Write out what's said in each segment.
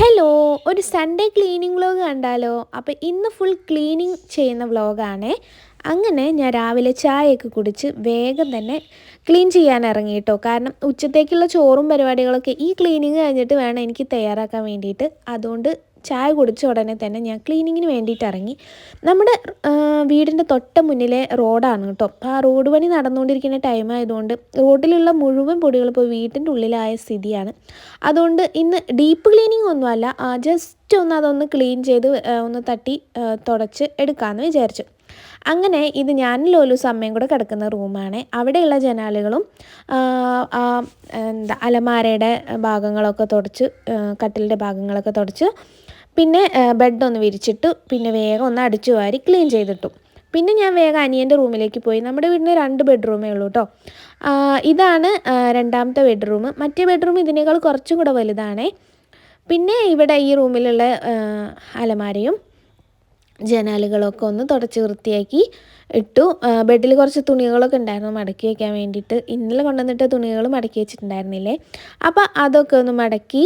Hello ഒരു Sunday cleaning vlog കണ്ടാലോ? അപ്പോൾ ഇന്ന് ഫുൾ ക്ലീനിങ് ചെയ്യുന്ന വ്ളോഗാണേ അങ്ങനെ ഞാൻ രാവിലെ ചായയൊക്കെ കുടിച്ച് വേഗം തന്നെ ക്ലീൻ ചെയ്യാൻ ഇറങ്ങി കേട്ടോ. കാരണം ഉച്ചത്തേക്കുള്ള ചോറും പരിപാടികളൊക്കെ ഈ ക്ലീനിങ് കഴിഞ്ഞിട്ട് വേണം എനിക്ക് തയ്യാറാക്കാൻ വേണ്ടിയിട്ട്. അതുകൊണ്ട് ചായ കുടിച്ച ഉടനെ തന്നെ ഞാൻ ക്ലീനിങ്ങിന് വേണ്ടിയിട്ട് ഇറങ്ങി. നമ്മുടെ വീടിന്റെ തൊട്ട മുന്നിലെ റോഡാണ് കേട്ടോ. അപ്പോൾ ആ റോഡ് പണി നടന്നുകൊണ്ടിരിക്കുന്ന ടൈം ആയതുകൊണ്ട് റോഡിലുള്ള മുഴുവൻ പൊടികൾ ഇപ്പോൾ വീട്ടിന്റെ ഉള്ളിലായ സ്ഥിതിയാണ്. അതുകൊണ്ട് ഇന്ന് ഡീപ്പ് ക്ലീനിങ് ഒന്നുമല്ല ജസ്റ്റ് ഒന്ന് അതൊന്ന് ക്ലീൻ ചെയ്ത് ഒന്ന് തട്ടി തുടച്ച് എടുക്കാമെന്ന് വിചാരിച്ചു. അങ്ങനെ ഇത് ഞാനും ലോലു അമ്മയും കൂടെ കിടക്കുന്ന റൂമാണ് അവിടെയുള്ള ജനാലുകളും എന്താ അലമാരയുടെ ഭാഗങ്ങളൊക്കെ തുടച്ച് കട്ടിലിന്റെ ഭാഗങ്ങളൊക്കെ തുടച്ച് പിന്നെ ബെഡൊന്ന് വിരിച്ചിട്ട് പിന്നെ വേഗം ഒന്ന് അടിച്ചു വാരി ക്ലീൻ ചെയ്തിട്ടു. പിന്നെ ഞാൻ വേഗം അനിയന്റെ റൂമിലേക്ക് പോയി. നമ്മുടെ വീടിന് രണ്ട് ബെഡ്റൂമേ ഉള്ളൂ കേട്ടോ ഇതാണ് രണ്ടാമത്തെ ബെഡ്റൂം മറ്റേ ബെഡ്റൂം ഇതിനേക്കാൾ കുറച്ചും കൂടെ വലുതാണേ. പിന്നെ ഇവിടെ ഈ റൂമിലുള്ള അലമാരയും ജനാലുകളൊക്കെ ഒന്ന് തുടച്ച് വൃത്തിയാക്കി ഇട്ടു. ബെഡിൽ കുറച്ച് തുണികളൊക്കെ ഉണ്ടായിരുന്നു മടക്കി വയ്ക്കാൻ വേണ്ടിയിട്ട്. ഇന്നലെ കൊണ്ടുവന്നിട്ട് തുണികൾ മടക്കി വെച്ചിട്ടുണ്ടായിരുന്നില്ലേ? അപ്പോൾ അതൊക്കെ ഒന്ന് മടക്കി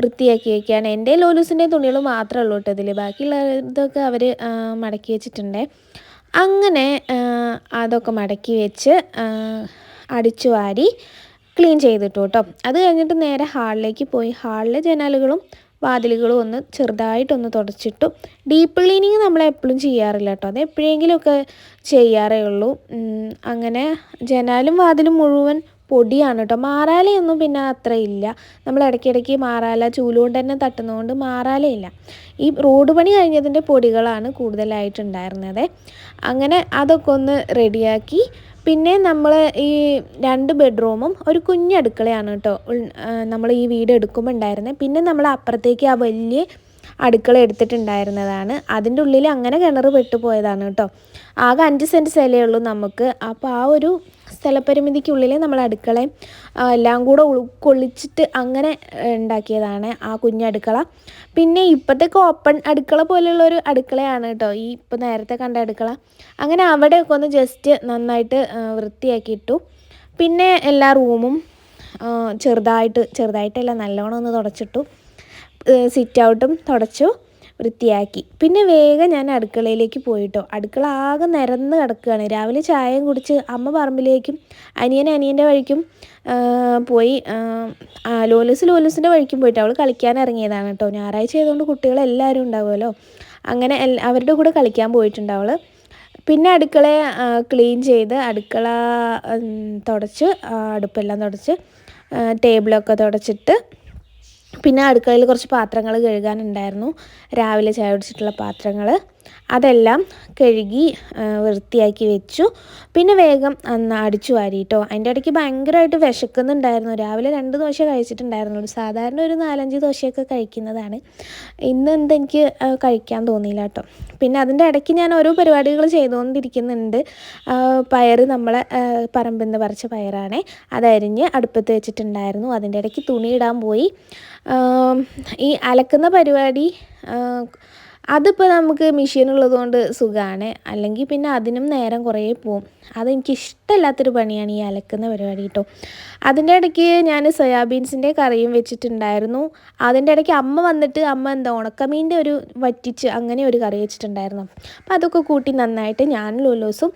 വൃത്തിയാക്കി വയ്ക്കുകയാണ് എന്റെ ലോലൂസിന്റെ തുണികൾ മാത്രമേ ഉള്ളൂ കേട്ടോ ഇതിൽ ബാക്കിയുള്ള ഇതൊക്കെ അവർ മടക്കി വെച്ചിട്ടുണ്ട്. അങ്ങനെ അതൊക്കെ മടക്കി വെച്ച് അടിച്ചു വാരി ക്ലീൻ ചെയ്തിട്ടു കേട്ടോ. അത് കഴിഞ്ഞിട്ട് നേരെ ഹാളിലേക്ക് പോയി. ഹാളിലെ ജനാലുകളും വാതിലുകളും ഒന്ന് ചെറുതായിട്ടൊന്ന് തുടച്ചിട്ടു. ഡീപ്പ് ക്ലീനിങ് നമ്മൾ എപ്പോഴും ചെയ്യാറില്ല കേട്ടോ. അത് എപ്പോഴെങ്കിലുമൊക്കെ ചെയ്യാറേ ഉള്ളൂ. അങ്ങനെ ജനാലും വാതിലും മുഴുവൻ പൊടിയാണ് കേട്ടോ മാറാലയൊന്നും പിന്നെ അത്ര ഇല്ല നമ്മൾ ഇടയ്ക്കിടയ്ക്ക് മാറാല ചൂലുകൊണ്ട് തന്നെ തട്ടുന്നതുകൊണ്ട് മാറാലയില്ല. ഈ റോഡ് പണി കഴിഞ്ഞതിന്റെ പൊടികളാണ് കൂടുതലായിട്ടുണ്ടായിരുന്നത്. അങ്ങനെ അതൊക്കെ ഒന്ന് റെഡിയാക്കി. പിന്നെ നമ്മൾ ഈ രണ്ട് ബെഡ്റൂമും ഒരു കുഞ്ഞടുക്കളയാണ് കേട്ടോ നമ്മൾ ഈ വീട് എടുക്കുമ്പോൾ ഉണ്ടായിരുന്നത്. പിന്നെ നമ്മൾ അപ്പുറത്തേക്ക് ആ വലിയ അടുക്കള എടുത്തിട്ടുണ്ടായിരുന്നതാണ്. അതിന്റെ ഉള്ളിൽ അങ്ങനെ കിണർ പെട്ടുപോയതാണ് കേട്ടോ ആകെ അഞ്ച് സെന്റ് സ്ഥലമേ ഉള്ളൂ നമുക്ക്. അപ്പോൾ ആ ഒരു സ്ഥലപരിമിതിക്കുള്ളിൽ നമ്മൾ അടുക്കളയും എല്ലാം കൂടെ ഉൾക്കൊള്ളിച്ചിട്ട് അങ്ങനെ ഉണ്ടാക്കിയതാണ് ആ കുഞ്ഞടുക്കള പിന്നെ ഇപ്പോഴത്തേക്ക് ഓപ്പൺ അടുക്കള പോലെയുള്ള ഒരു അടുക്കളയാണ് കേട്ടോ ഈ ഇപ്പോൾ നേരത്തെ കണ്ട അടുക്കള. അങ്ങനെ അവിടെയൊക്കെ ഒന്ന് ജസ്റ്റ് നന്നായിട്ട് വൃത്തിയാക്കിയിട്ടു. പിന്നെ എല്ലാ റൂമും ചെറുതായിട്ട് ചെറുതായിട്ടല്ല നല്ലോണം ഒന്ന് തുടച്ചിട്ടു. സിറ്റ് ഔട്ടും തുടച്ചു. വൃത്തിയാക്കി. പിന്നെ വേഗം ഞാൻ അടുക്കളയിലേക്ക് പോയിട്ടോ. അടുക്കള ആകെ നിരന്ന് കിടക്കുകയാണ്. രാവിലെ ചായയും കുടിച്ച് അമ്മ പറമ്പിലേക്കും അനിയൻ അനിയന്റെ വഴിക്കും പോയി ലോലസ് ലോലസിന്റെ വഴിക്കും പോയിട്ട് അവൾ കളിക്കാൻ ഇറങ്ങിയതാണ് കേട്ടോ. ഞായറാഴ്ച ആയതുകൊണ്ട് കുട്ടികളെല്ലാവരും ഉണ്ടാവുമല്ലോ. അങ്ങനെ അവരുടെ കൂടെ കളിക്കാൻ പോയിട്ടുണ്ട് അവൾ പിന്നെ അടുക്കള ക്ലീൻ ചെയ്ത് അടുക്കള തുടച്ച് അടുപ്പെല്ലാം തുടച്ച് ടേബിളൊക്കെ തുടച്ചിട്ട് പിന്നെ അടുക്കളയിൽ കുറച്ച് പാത്രങ്ങൾ കഴുകാനുണ്ടായിരുന്നു. രാവിലെ ചായ കുടിച്ചിട്ടുള്ള പാത്രങ്ങൾ അതെല്ലാം കഴുകി വൃത്തിയാക്കി വെച്ചു. പിന്നെ വേഗം അന്ന് അടിച്ചു വാരിട്ടോ. അതിന്റെ ഇടയ്ക്ക് ഭയങ്കരമായിട്ട് വിശക്കുന്നുണ്ടായിരുന്നു. രാവിലെ രണ്ട് ദോശ കഴിച്ചിട്ടുണ്ടായിരുന്നു. സാധാരണ ഒരു നാലഞ്ച് ദോശയൊക്കെ കഴിക്കുന്നതാണ്. ഇന്ന് എന്തെനിക്ക് കഴിക്കാൻ തോന്നിയില്ല കേട്ടോ. പിന്നെ അതിന്റെ ഇടയ്ക്ക് ഞാൻ ഓരോ പരിപാടികൾ ചെയ്തുകൊണ്ടിരിക്കുന്നുണ്ട്. പയർ നമ്മളെ പറമ്പിൽ നിന്ന് പറിച്ച പയറാണേ. അതരിഞ്ഞ് അടുപ്പത്ത് വെച്ചിട്ടുണ്ടായിരുന്നു. അതിന്റെ ഇടയ്ക്ക് തുണിയിടാൻ പോയി. ഈ അലക്കുന്ന പരിപാടി അതിപ്പോൾ നമുക്ക് മെഷീൻ ഉള്ളതുകൊണ്ട് സുഖമാണ് അല്ലെങ്കിൽ പിന്നെ അതിനും നേരം കുറേ പോവും. അതെനിക്ക് ഇഷ്ടമല്ലാത്തൊരു പണിയാണ് ഈ അലക്കുന്ന പരിപാടി കേട്ടോ അതിന്റെ ഇടയ്ക്ക് ഞാൻ സോയാബീൻസിന്റെ കറിയും വെച്ചിട്ടുണ്ടായിരുന്നു. അതിന്റെ ഇടയ്ക്ക് അമ്മ വന്നിട്ട് അമ്മ എന്താ ഉണക്കമീന്റെ ഒരു വറ്റിച്ച് അങ്ങനെ ഒരു കറി വെച്ചിട്ടുണ്ടായിരുന്നു. അപ്പോൾ അതൊക്കെ കൂട്ടി നന്നായിട്ട് ഞാൻ ലൂലോസും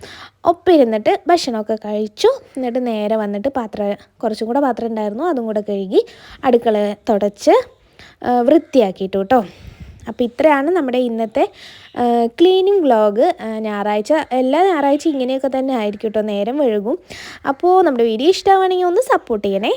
ഒപ്പിരുന്നിട്ട് ഭക്ഷണമൊക്കെ കഴിച്ചു. എന്നിട്ട് നേരെ വന്നിട്ട് പാത്രം കുറച്ചും കൂടെ പാത്രം ഉണ്ടായിരുന്നു. അതും കൂടെ കഴുകി അടുക്കള തുടച്ച് വൃത്തിയാക്കിയിട്ടു കേട്ടോ അപ്പോൾ ഇത്രയാണ് നമ്മുടെ ഇന്നത്തെ ക്ലീനിങ് വ്ളോഗ് ഞായറാഴ്ച എല്ലാ ഞായറാഴ്ച ഇങ്ങനെയൊക്കെ തന്നെ ആയിരിക്കും കേട്ടോ. നേരം വഴുകും. അപ്പോൾ നമ്മുടെ വീഡിയോ ഇഷ്ടമാണെങ്കിൽ ഒന്ന് സപ്പോർട്ട് ചെയ്യണേ.